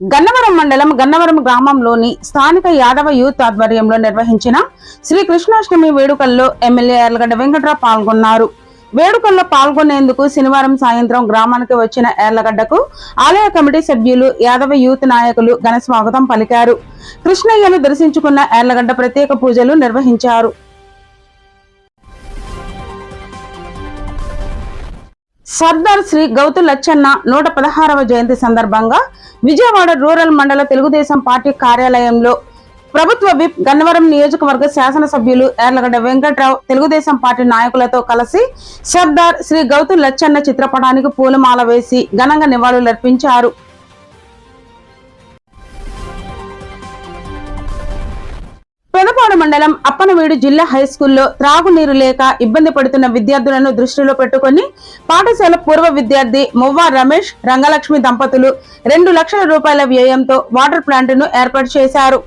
గన్నవరం మండలం గన్నవరం గ్రామంలోని స్థానిక యాదవ యూత్ ఆధ్వర్యంలో నిర్వహించిన శ్రీ కృష్ణాష్టమి వేడుకల్లో ఎమ్మెల్యే ఎర్లగడ్డ వెంకట్రావు పాల్గొన్నారు. వేడుకల్లో పాల్గొనేందుకు శనివారం సాయంత్రం గ్రామానికి వచ్చిన ఎర్లగడ్డకు ఆలయ కమిటీ సభ్యులు యాదవ యూత్ నాయకులు ఘన స్వాగతం పలికారు. కృష్ణయ్యను దర్శించుకున్న ఎర్లగడ్డ ప్రత్యేక పూజలు నిర్వహించారు. సర్దార్ శ్రీ గౌతు లచ్చన్న నూట పదహారవ జయంతి సందర్భంగా విజయవాడ రూరల్ మండల తెలుగుదేశం పార్టీ కార్యాలయంలో ప్రభుత్వ విప్ గన్నవరం నియోజకవర్గ శాసనసభ్యులు ఎర్లగడ్డ వెంకట్రావు తెలుగుదేశం పార్టీ నాయకులతో కలిసి సర్దార్ శ్రీ గౌతు లచ్చన్న చిత్రపటానికి పూలమాల వేసి ఘనంగా నివాళులర్పించారు. మండలం అప్పనవీడు జిల్లా హైస్కూల్లో త్రాగునీరు లేక ఇబ్బంది పడుతున్న విద్యార్థులను దృష్టిలో పెట్టుకుని పాఠశాల పూర్వ విద్యార్థి మువ్వా రమేష్ రంగలక్ష్మి దంపతులు రెండు లక్షల రూపాయల వ్యయంతో వాటర్ ప్లాంట్ను ఏర్పాటు చేశారు.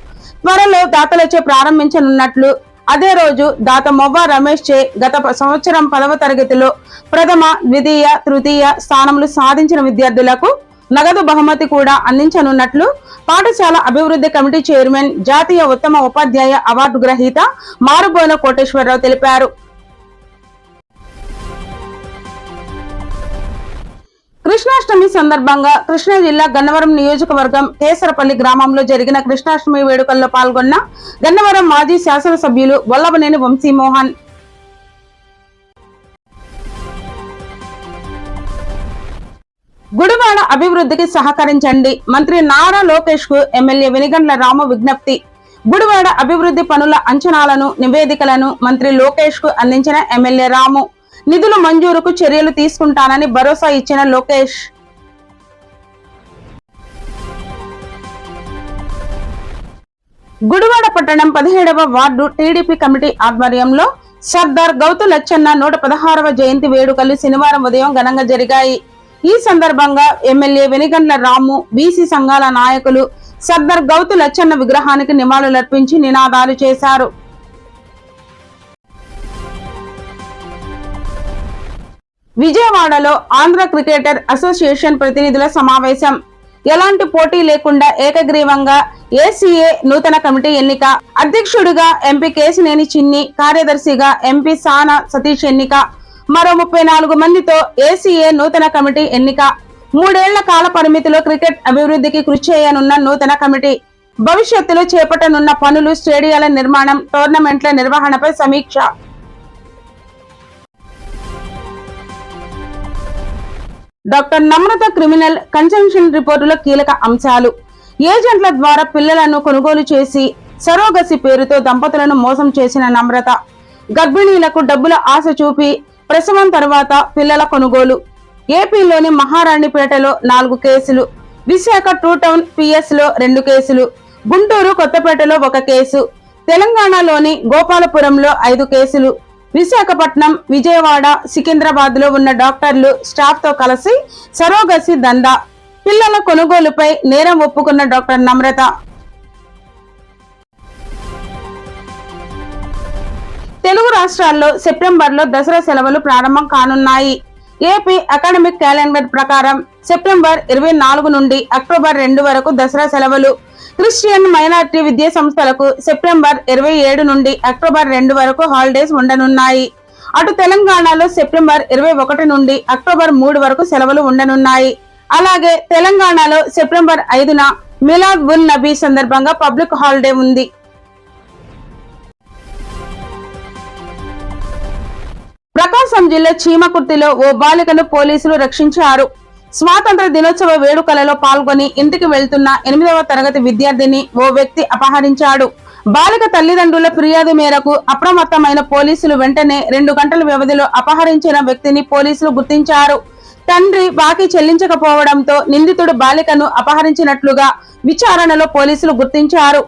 త్వరలో దాతలచే ప్రారంభించనున్నట్లు అదే రోజు దాత మొవ్వ రమేష్ చే గత సంవత్సరం పదవ తరగతిలో ప్రథమ ద్వితీయ తృతీయ స్థానములు సాధించిన విద్యార్థులకు నగదు బహుమతి కూడా అందించనున్నట్లు పాఠశాల అభివృద్ధి కమిటీ చైర్మన్ జాతీయ ఉత్తమ ఉపాధ్యాయ అవార్డు గ్రహీత మారుబోన కోటేశ్వరరావు తెలిపారు. కృష్ణాష్టమి సందర్భంగా కృష్ణా జిల్లా గన్నవరం నియోజకవర్గం కేసరపల్లి గ్రామంలో జరిగిన కృష్ణాష్టమి వేడుకల్లో పాల్గొన్న గన్నవరం మాజీ శాసనసభ్యులు వల్లభనేని వంశీమోహన్. గుడివాడ అభివృద్ధికి సహకరించండి. మంత్రి నారా లోకేష్కు ఎమ్మెల్యే వెనిగండ్ల రాము విజ్ఞప్తి. గుడివాడ అభివృద్ధి పనుల అంచనాలను నివేదికలను మంత్రి లోకేష్కు అందించిన ఎమ్మెల్యే రాము. నిధులు మంజూరుకు చర్యలు తీసుకుంటానని భరోసా ఇచ్చిన లోకేష్. గుడివాడ పట్టణం పదిహేడవ వార్డు టీడీపీ కమిటీ ఆధ్వర్యంలో సర్దార్ గౌతు లచ్చన్న నూట పదహారవ జయంతి వేడుకలు శనివారం ఉదయం ఘనంగా జరిగాయి. ఈ సందర్భంగా ఎమ్మెల్యే వెనిగండ్ల రాము బీసీ సంఘాల నాయకులు సర్దార్ గౌతు లచ్చన్న విగ్రహానికి నివాళులర్పించి నినాదాలు చేశారు. విజయవాడలో ఆంధ్ర క్రికెటర్ అసోసియేషన్ ప్రతినిధుల సమావేశం. ఎలాంటి పోటీ లేకుండా ఏకగ్రీవంగా ఏసీఏ నూతన కమిటీ ఎన్నిక. అధ్యక్షుడిగా ఎంపీ కేసినేని చిన్ని కార్యదర్శిగా ఎంపీ సానా సతీష్ ఎన్నిక. మరో ముప్పై నాలుగు మందితో ఏసీఏ నూతన కమిటీ ఎన్నిక. మూడేళ్ళ కాల పరిమితిలో క్రికెట్ అభివృద్ధికి కృషి చేయనున్న నూతన కమిటీ. భవిష్యత్తులో చేపట్టనున్న పనులు స్టేడియాల నిర్మాణం టోర్నమెంట్ల నిర్వహణపై సమీక్ష. డాక్టర్ నమ్రత క్రిమినల్ కన్సంక్షన్ రిపోర్టులో కీలక అంశాలు. ఏజెంట్ల ద్వారా పిల్లలను కొనుగోలు చేసి సరోగసి పేరుతో దంపతులను మోసం చేసిన నమ్రత. గర్భిణీలకు డబ్బుల ఆశ చూపి ప్రసవం తర్వాత పిల్లల కొనుగోలు. ఏపీలోని మహారాణిపేటలో నాలుగు కేసులు. విశాఖ టూ టౌన్ పిఎస్లో రెండు కేసులు. గుంటూరు కొత్తపేటలో ఒక కేసు. తెలంగాణలోని గోపాలపురంలో ఐదు కేసులు. విశాఖపట్నం విజయవాడ సికింద్రాబాద్లో ఉన్న డాక్టర్లు స్టాఫ్తో కలిసి సరోగసి దందా. పిల్లల కొనుగోలుపై నేరం ఒప్పుకున్న డాక్టర్ నమ్రత. తెలుగు రాష్ట్రాల్లో సెప్టెంబర్లో దసరా సెలవులు ప్రారంభం కానున్నాయి. ఏపీ అకాడమిక్ క్యాలెండర్ ప్రకారం సెప్టెంబర్ ఇరవై నాలుగు నుండి అక్టోబర్ రెండు వరకు దసరా సెలవులు. క్రిస్టియన్ మైనార్టీ విద్యా సంస్థలకు సెప్టెంబర్ ఇరవై ఏడు నుండి అక్టోబర్ రెండు వరకు హాలిడేస్ ఉండనున్నాయి. అటు తెలంగాణలో సెప్టెంబర్ ఇరవై ఒకటి నుండి అక్టోబర్ మూడు వరకు సెలవులు ఉండనున్నాయి. అలాగే తెలంగాణలో సెప్టెంబర్ ఐదున మిలాద్ ఉల్ నబీ సందర్భంగా పబ్లిక్ హాలిడే ఉంది. ప్రకాశం జిల్లా చీమకుర్తిలో ఓ బాలికను పోలీసులు రక్షించారు. స్వాతంత్ర దినోత్సవ వేడుకలలో పాల్గొని ఇంటికి వెళ్తున్న ఎనిమిదవ తరగతి విద్యార్థిని ఓ వ్యక్తి అపహరించాడు. బాలిక తల్లిదండ్రుల ఫిర్యాదు మేరకు అప్రమత్తమైన పోలీసులు వెంటనే రెండు గంటల వ్యవధిలో అపహరించిన వ్యక్తిని పోలీసులు గుర్తించారు. తండ్రి బాకీ చెల్లించకపోవడంతో నిందితుడు బాలికను అపహరించినట్లుగా విచారణలో పోలీసులు గుర్తించారు.